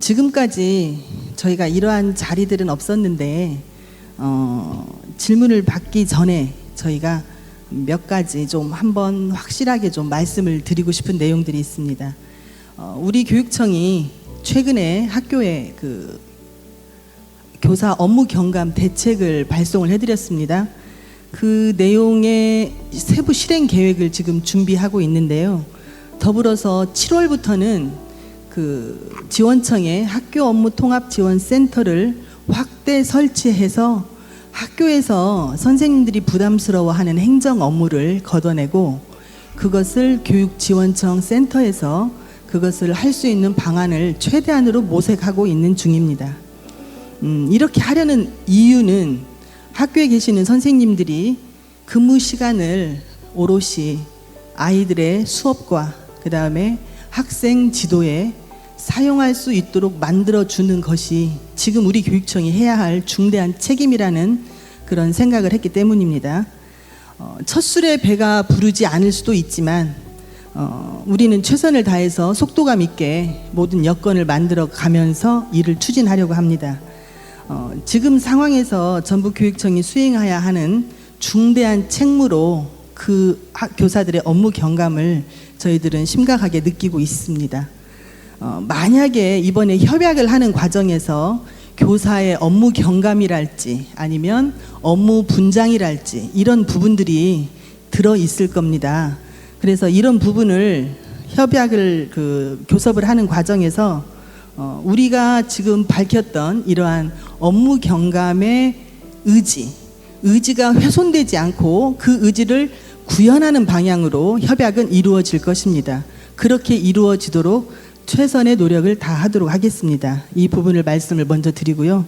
지금까지 저희가 이러한 자리들은 없었는데 어, 질문을 받기 전에 저희가 몇 가지 좀 한번 확실하게 좀 말씀을 드리고 싶은 내용들이 있습니다. 어, 우리 교육청이 최근에 학교에 그 교사 업무 경감 대책을 발송을 해드렸습니다. 그 내용의 세부 실행 계획을 지금 준비하고 있는데요. 더불어서 7월부터는 그 지원청에 학교 업무 통합 지원 센터를 확대 설치해서 학교에서 선생님들이 부담스러워하는 행정 업무를 걷어내고 그것을 교육지원청 센터에서 그것을 할 수 있는 방안을 최대한으로 모색하고 있는 중입니다. 음, 이렇게 하려는 이유는 학교에 계시는 선생님들이 근무 시간을 오롯이 아이들의 수업과 그 다음에 학생 지도에 사용할 수 있도록 만들어 주는 것이 지금 우리 교육청이 해야 할 중대한 책임이라는 그런 생각을 했기 때문입니다. 어, 첫 술에 배가 부르지 않을 수도 있지만 어, 우리는 최선을 다해서 속도감 있게 모든 여건을 만들어 가면서 일을 추진하려고 합니다. 어, 지금 상황에서 전북 교육청이 수행해야 하는 중대한 책무로 그 학- 교사들의 업무 경감을 저희들은 심각하게 느끼고 있습니다. 어, 만약에 이번에 협약을 하는 과정에서 교사의 업무 경감이랄지 아니면 업무 분장이랄지 이런 부분들이 들어 있을 겁니다. 그래서 이런 부분을 협약을 그 교섭을 하는 과정에서 어, 우리가 지금 밝혔던 이러한 업무 경감의 의지, 의지가 훼손되지 않고 그 의지를 구현하는 방향으로 협약은 이루어질 것입니다. 그렇게 이루어지도록 최선의 노력을 다하도록 하겠습니다. 이 부분을 말씀을 먼저 드리고요.